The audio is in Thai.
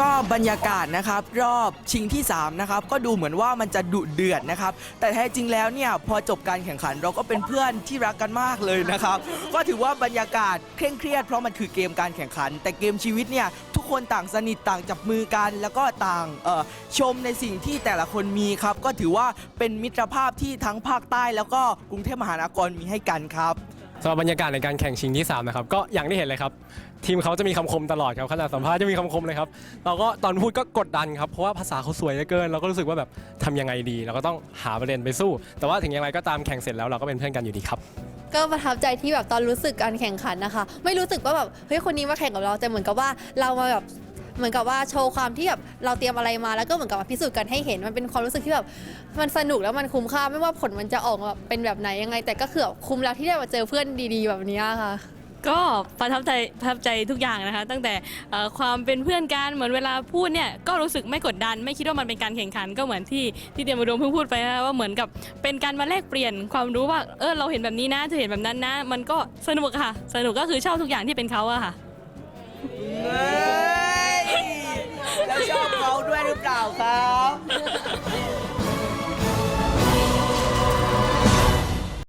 ก็บรรยากาศนะครับรอบชิงที่3นะครับก็ดูเหมือนว่ามันจะดุเดือดนะครับแต่แท้จริงแล้วเนี่ยพอจบการแข่งขันเราก็เป็นเพื่อนที่รักกันมากเลยนะครับก็ถือว่าบรรยากาศเคร่งเครียดเพราะมันคือเกมการแข่งขัน แต่เกมชีวิตเนี่ยทุกคนต่างสนิทต่างจับมือกัน แล้วก็ต่างชมในสิ่งที่แต่ละคนมีครับก็ถือว่าเป็นมิตรภาพที่ทั้งภาคใต้ แล้วก็กรุงเทพมหานครมีให้กันครับ สำหรับบรรยากาศในการแข่งชิงที่3นะครับก็อย่างที่เห็นเลยครับ ทีมเขาจะมีคำคมตลอดครับขณะสัมภาษณ์จะมีคำคมเลยครับเราก็ตอนพูดก็กดดันครับเพราะว่าภาษาเขาสวยเหลือเกิน เราก็รู้สึกว่าแบบทำยังไงดี เราก็ต้องหาประเด็นไปสู้ แต่ว่าถึงอย่างไรก็ตามแข่งเสร็จแล้วเราก็เป็นเพื่อนกันอยู่ดีครับ ก็ประทับใจที่แบบตอนรู้สึกการแข่งขันนะคะ ไม่รู้สึกว่าแบบเฮ้ยคนนี้มาแข่งกับเราแต่เหมือนกับว่าเรามาแบบ เหมือนกับว่าโชว์ความที่แบบเราเตรียมอะไรมาแล้วก็เหมือนกับมาพิสูจน์กันให้เห็นมันเป็นความรู้สึกที่แบบมันสนุกแล้วมันคุ้มค่าไม่ว่าผลมันจะออกมาแบบเป็นแบบไหนยังไง แต่ก็คือแบบคุ้มแล้วที่ได้มาเจอเพื่อนดีๆ แบบเนี้ยค่ะ ก็ประทับใจประทับใจทุกอย่างนะคะ ตั้งแต่เอ่อความเป็นเพื่อนกันเหมือนเวลาพูดเนี่ยก็รู้สึกไม่กดดัน ไม่คิดว่ามันเป็นการแข่งขันก็เหมือนที่ที่เดียมอุดมเพิ่งพูดไปนะคะว่าเหมือนกับเป็นการมาแลกเปลี่ยนความรู้ว่าเออเราเห็นแบบนี้นะเธอเห็นแบบนั้นนะ มันก็สนุกค่ะ สนุกก็คือชอบทุกอย่างที่เป็นเขาอะค่ะ เ